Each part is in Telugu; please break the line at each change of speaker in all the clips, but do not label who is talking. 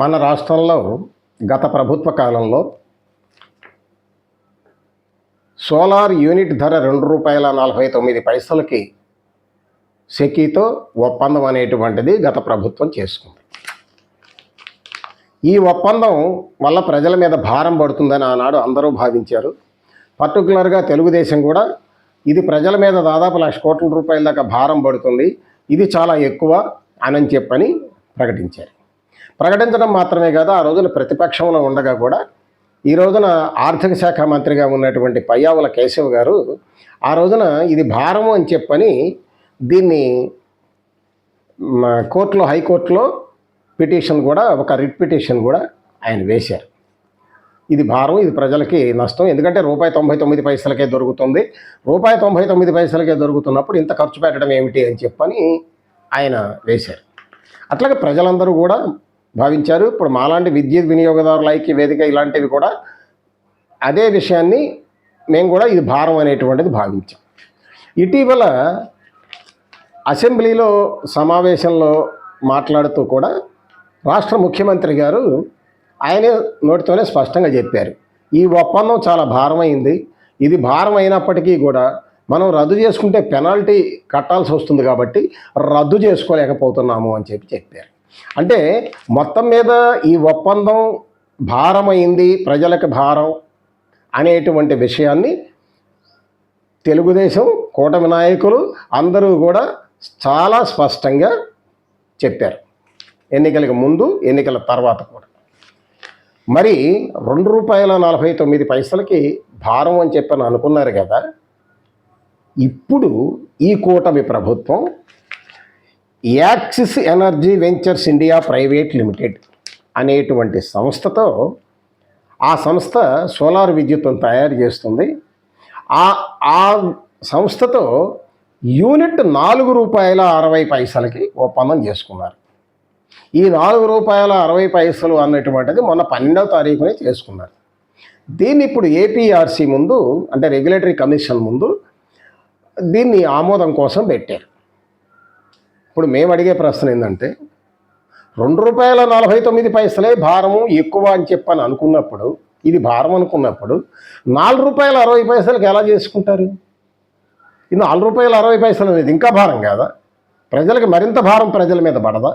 మన రాష్ట్రంలో గత ప్రభుత్వ కాలంలో సోలార్ యూనిట్ ధర రెండు రూపాయల నలభై తొమ్మిది పైసలకి సెకీతో ఒప్పందం అనేటువంటిది గత ప్రభుత్వం చేసుకుంది. ఈ ఒప్పందం వల్ల ప్రజల మీద భారం పడుతుందని ఆనాడు అందరూ భావించారు. పర్టికులర్గా తెలుగుదేశం కూడా ఇది ప్రజల మీద దాదాపు లక్ష కోట్ల రూపాయల దాకా భారం పడుతుంది. ఇది చాలా ఎక్కువ అని చెప్పని ప్రకటించారు. ప్రకటించడం మాత్రమే కాదు ఆ రోజున ప్రతిపక్షంలో ఉండగా కూడా ఈ రోజున ఆర్థిక శాఖ మంత్రిగా ఉన్నటువంటి పయ్యావుల కేశవ్ గారు ఆ రోజున ఇది భారము అని చెప్పని దీన్ని కోర్టులో హైకోర్టులో పిటిషన్ కూడా ఒక రిట్ పిటిషన్ కూడా ఆయన వేశారు. ఇది భారం ఇది ప్రజలకి నష్టం. ఎందుకంటే రూపాయి తొంభై తొమ్మిది పైసలకే దొరుకుతుంది. రూపాయి తొంభై తొమ్మిది పైసలకే దొరుకుతున్నప్పుడు ఇంత ఖర్చు పెట్టడం ఏమిటి అని చెప్పని ఆయన వేశారు. అట్లాగే ప్రజలందరూ కూడా భావించారు. ఇప్పుడు మాలాంటి విద్యుత్ వినియోగదారుల ఐక్య వేదిక ఇలాంటివి కూడా అదే విషయాన్ని మేము కూడా ఇది భారం అనేటువంటిది భావించాం. ఇటీవల అసెంబ్లీలో సమావేశంలో మాట్లాడుతూ కూడా రాష్ట్ర ముఖ్యమంత్రి గారు ఆయనే నోటితోనే స్పష్టంగా చెప్పారు. ఈ ఒప్పందం చాలా భారమైంది. ఇది భారం అయినప్పటికీ కూడా మనం రద్దు చేసుకుంటే పెనాల్టీ కట్టాల్సి వస్తుంది కాబట్టి రద్దు చేసుకోలేకపోతున్నాము అని చెప్పి చెప్పారు. అంటే మొత్తం మీద ఈ ఒప్పందం భారమైంది ప్రజలకు భారం అనేటువంటి విషయాన్ని తెలుగుదేశం కూటమి నాయకులు అందరూ కూడా చాలా స్పష్టంగా చెప్పారు. ఎన్నికలకు ముందు ఎన్నికల తర్వాత కూడా. మరి రెండు రూపాయల నలభై తొమ్మిది పైసలకి భారం అని చెప్పని అనుకున్నారు కదా. ఇప్పుడు ఈ కూటమి ప్రభుత్వం Axis Energy Ventures India private limited అనేటువంటి సంస్థతో ఆ సంస్థ సోలార్ విద్యుత్తును తయారు చేస్తుంది. ఆ ఆ సంస్థతో యూనిట్ నాలుగు రూపాయల అరవై పైసలకి ఒప్పందం చేసుకున్నారు. ఈ నాలుగు రూపాయల అరవై పైసలు అన్నటువంటిది మొన్న పన్నెండవ తారీఖునే చేసుకున్నారు. దీన్ని ఇప్పుడు ఏపీఆర్సీ ముందు అంటే రెగ్యులేటరీ కమిషన్ ముందు దీన్ని ఆమోదం కోసం పెట్టారు. ఇప్పుడు మేము అడిగే ప్రశ్న ఏంటంటే రెండు రూపాయల నలభై తొమ్మిది పైసలే భారము ఎక్కువ అని చెప్పని అనుకున్నప్పుడు ఇది భారం అనుకున్నప్పుడు నాలుగు రూపాయల అరవై పైసలకి ఎలా చేసుకుంటారు? ఈ నాలుగు రూపాయల అరవై పైసలు అనేది ఇంకా భారం కాదా? ప్రజలకు మరింత భారం ప్రజల మీద పడదా?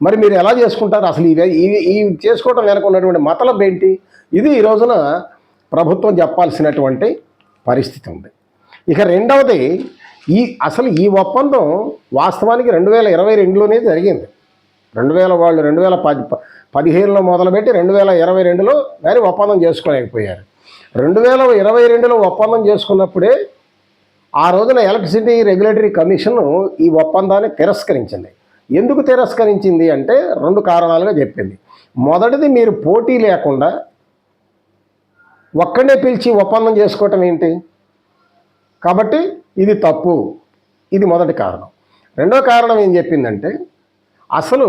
మరి మీరు ఎలా చేసుకుంటారు? అసలు ఇవి ఇవి ఈ చేసుకోవడం వెనక ఉన్నటువంటి ఏంటి? ఇది ఈ రోజున ప్రభుత్వం చెప్పాల్సినటువంటి పరిస్థితి ఉంది. ఇక రెండవది ఈ అసలు ఈ ఒప్పందం వాస్తవానికి రెండు వేల ఇరవై రెండులోనే జరిగింది. రెండు వేల వాళ్ళు రెండు వేల పది పదిహేనులో మొదలుపెట్టి రెండు వేల ఇరవై రెండులో మరి ఒప్పందం చేసుకోలేకపోయారు. రెండు వేల ఇరవై రెండులో ఒప్పందం చేసుకున్నప్పుడే ఆ రోజున ఎలక్ట్రిసిటీ రెగ్యులేటరీ కమిషన్ ఈ ఒప్పందాన్ని తిరస్కరించింది. ఎందుకు తిరస్కరించింది అంటే రెండు కారణాలుగా చెప్పింది. మొదటిది మీరు పోటీ లేకుండా ఒక్కడే పిలిచి ఒప్పందం చేసుకోవటం ఏంటి? కాబట్టి ఇది తప్పు. ఇది మొదటి కారణం. రెండో కారణం ఏం చెప్పిందంటే అసలు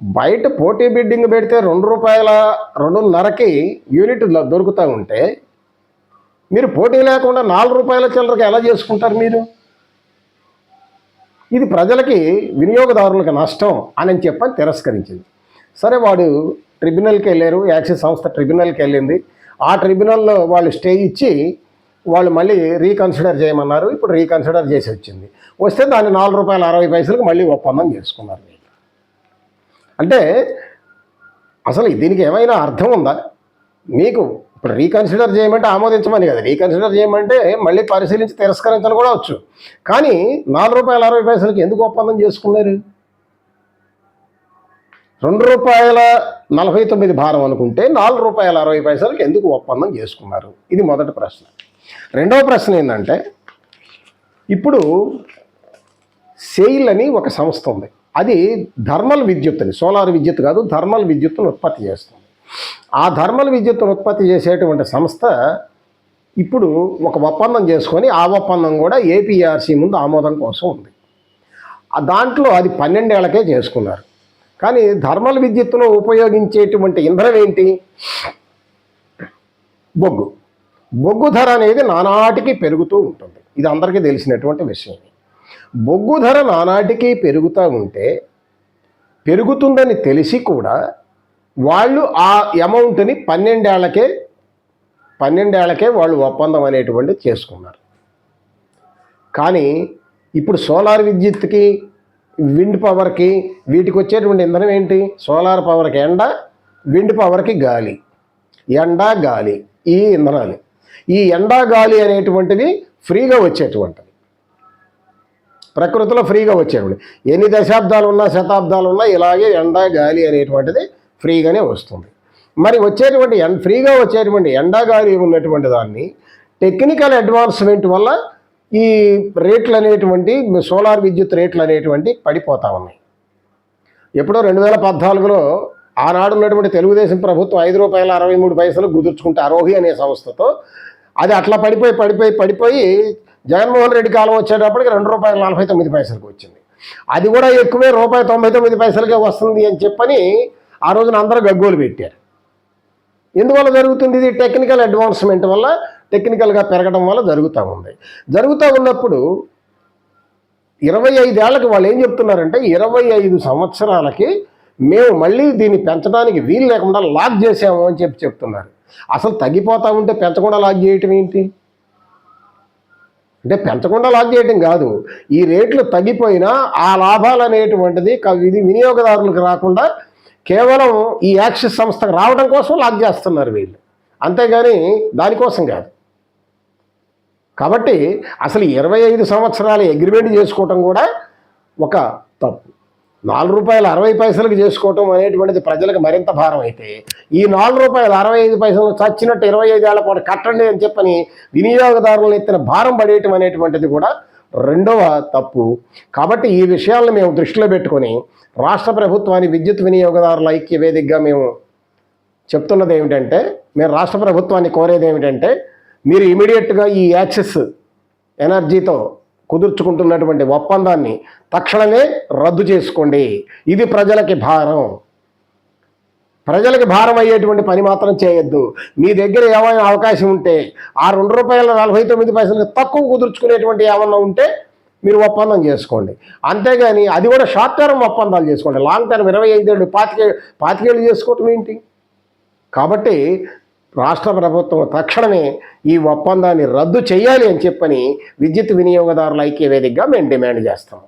బయట పోటీ బిడ్డింగ్ పెడితే రెండు రూపాయల రెండున్నరకి యూనిట్ దొరుకుతూ ఉంటే మీరు పోటీ లేకుండా నాలుగు రూపాయల చిల్లరకి ఎలా చేసుకుంటారు మీరు? ఇది ప్రజలకి వినియోగదారులకు నష్టం అని చెప్పని తిరస్కరించింది. సరే వాడు ట్రిబ్యునల్కి వెళ్ళారు యాక్సిస్ సంస్థ ట్రిబ్యునల్కి వెళ్ళింది. ఆ ట్రిబ్యునల్లో వాళ్ళు స్టే ఇచ్చి వాళ్ళు మళ్ళీ రీకన్సిడర్ చేయమన్నారు. ఇప్పుడు రీకన్సిడర్ చేసి వచ్చింది. వస్తే దాన్ని నాలుగు రూపాయల అరవై పైసలకు మళ్ళీ ఒప్పందం చేసుకున్నారు వీళ్ళు. అంటే అసలు దీనికి ఏమైనా అర్థం ఉందా? మీకు ఇప్పుడు రీకన్సిడర్ చేయమంటే ఆమోదించమని కదా. రీకన్సిడర్ చేయమంటే మళ్ళీ పరిశీలించి తిరస్కరించని కూడా వచ్చు. కానీ నాలుగు రూపాయల అరవై పైసలకి ఎందుకు ఒప్పందం చేసుకున్నారు? రెండు రూపాయల నలభై తొమ్మిది భారం అనుకుంటే నాలుగు రూపాయల అరవై పైసలకి ఎందుకు ఒప్పందం చేసుకున్నారు? ఇది మొదటి ప్రశ్న. రెండవ ప్రశ్న ఏంటంటే ఇప్పుడు సెయిల్ అని ఒక సంస్థ ఉంది. అది థర్మల్ విద్యుత్తుని సోలార్ విద్యుత్ కాదు థర్మల్ విద్యుత్తును ఉత్పత్తి చేస్తుంది. ఆ థర్మల్ విద్యుత్తును ఉత్పత్తి చేసేటువంటి సంస్థ ఇప్పుడు ఒక ఒప్పందం చేసుకొని ఆ ఒప్పందం కూడా ఏపీఆర్సీ ముందు ఆమోదం కోసం ఉంది. దాంట్లో అది పన్నెండేళ్ళకే చేసుకున్నారు. కానీ థర్మల్ విద్యుత్తులో ఉపయోగించేటువంటి ఇంధనం ఏంటి? బొగ్గు. బొగ్గు ధర అనేది నానాటికి పెరుగుతూ ఉంటుంది. ఇది అందరికీ తెలిసినటువంటి విషయం. బొగ్గు ధర నానాటికి పెరుగుతూ ఉంటే పెరుగుతుందని తెలిసి కూడా వాళ్ళు ఆ అమౌంట్ని పన్నెండేళ్ళకే పన్నెండేళ్ళకే వాళ్ళు ఒప్పందం అనేటువంటి చేసుకున్నారు. కానీ ఇప్పుడు సోలార్ విద్యుత్కి విండ్ పవర్కి వీటికి వచ్చేటువంటి ఇంధనం ఏంటి? సోలార్ పవర్కి ఎండ విండ్ పవర్కి గాలి. ఎండ గాలి. ఈ ఇంధనాలు. ఈ ఎండాగాలి అనేటువంటిది ఫ్రీగా వచ్చేటువంటిది. ప్రకృతిలో ఫ్రీగా వచ్చేటువంటి. ఎన్ని దశాబ్దాలు ఉన్నా శతాబ్దాలు ఉన్నా ఇలాగే ఎండ గాలి అనేటువంటిది ఫ్రీగానే వస్తుంది. మరి వచ్చేటువంటి ఎండ ఫ్రీగా వచ్చేటువంటి ఎండాగాలి ఉన్నటువంటి దాన్ని టెక్నికల్ అడ్వాన్స్మెంట్ వల్ల ఈ రేట్లు అనేటువంటి సోలార్ విద్యుత్ రేట్లు అనేటువంటి పడిపోతా ఉన్నాయి. ఎప్పుడో రెండు వేల పద్నాలుగులో ఆనాడు ఉన్నటువంటి తెలుగుదేశం ప్రభుత్వం ఐదు రూపాయల అరవై మూడు పైసలు గుదుర్చుకుంటే అరోహి అనే సంస్థతో అది అట్లా పడిపోయి పడిపోయి పడిపోయి జగన్మోహన్ రెడ్డి కాలం వచ్చేటప్పటికి రెండు రూపాయల నలభై తొమ్మిది పైసలకు వచ్చింది. అది కూడా ఎక్కువే రూపాయి తొంభై తొమ్మిది పైసలకే వస్తుంది అని చెప్పని ఆ రోజున అందరూ గగ్గోలు పెట్టారు. ఎందువల్ల జరుగుతుంది ఇది? టెక్నికల్ అడ్వాన్స్మెంట్ వల్ల టెక్నికల్గా పెరగడం వల్ల జరుగుతూ ఉంది. జరుగుతూ ఉన్నప్పుడు ఇరవై ఐదేళ్ళకు వాళ్ళు ఏం చెప్తున్నారంటే ఇరవై ఐదు సంవత్సరాలకి మేము మళ్ళీ దీన్ని పెంచడానికి వీలు లేకుండా లాక్ చేసాము అని చెప్పి చెప్తున్నారు. అసలు తగ్గిపోతా ఉంటే పెంచకుండా లాక్ చేయటం ఏంటి? అంటే పెంచకుండా లాక్ చేయటం కాదు. ఈ రేట్లు తగ్గిపోయినా ఆ లాభాలు అనేటువంటిది ఇది వినియోగదారులకు రాకుండా కేవలం ఈ యాక్సిస్ సంస్థకు రావడం కోసం లాక్ చేస్తున్నారు వీళ్ళు. అంతేగాని దానికోసం కాదు. కాబట్టి అసలు ఇరవై ఐదు సంవత్సరాలు అగ్రిమెంట్ చేసుకోవటం కూడా ఒక తప్పు. నాలుగు రూపాయలు అరవై పైసలకు చేసుకోవటం అనేటువంటిది ప్రజలకు మరింత భారం అయితే ఈ నాలుగు రూపాయలు అరవై ఐదు పైసలు చచ్చినట్టు ఇరవై ఐదు ఏళ్ళ పాటు కట్టండి అని చెప్పని వినియోగదారులను ఎత్తిన భారం పడేయటం అనేటువంటిది కూడా రెండవ తప్పు. కాబట్టి ఈ విషయాలను మేము దృష్టిలో పెట్టుకొని రాష్ట్ర ప్రభుత్వాన్ని విద్యుత్ వినియోగదారుల ఐక్య వేదికగా మేము చెప్తున్నది ఏమిటంటే మేము రాష్ట్ర ప్రభుత్వాన్ని కోరేది ఏమిటంటే మీరు ఇమీడియట్గా ఈ యాక్సెస్ ఎనర్జీతో కుదుర్చుకుంటున్నటువంటి ఒప్పందాన్ని తక్షణమే రద్దు చేసుకోండి. ఇది ప్రజలకి భారం. ప్రజలకి భారం అయ్యేటువంటి పని మాత్రం చేయొద్దు. మీ దగ్గర ఏమైనా అవకాశం ఉంటే ఆ రెండు రూపాయల నలభై తొమ్మిది పైసలు తక్కువ కుదుర్చుకునేటువంటి ఏమన్నా ఉంటే మీరు ఒప్పందం చేసుకోండి. అంతేగాని అది కూడా షార్ట్ టర్మ్ ఒప్పందాలు చేసుకోండి. లాంగ్ టర్మ్ ఇరవై ఐదేళ్ళు పాతికే పాతికేళ్ళు చేసుకోవటం ఏంటి? కాబట్టి రాష్ట్ర ప్రభుత్వం తక్షణమే ఈ ఒప్పందాన్ని రద్దు చేయాలి అని చెప్పని విద్యుత్ వినియోగదారుల ఐక్య వేదికగా మేము డిమాండ్ చేస్తాం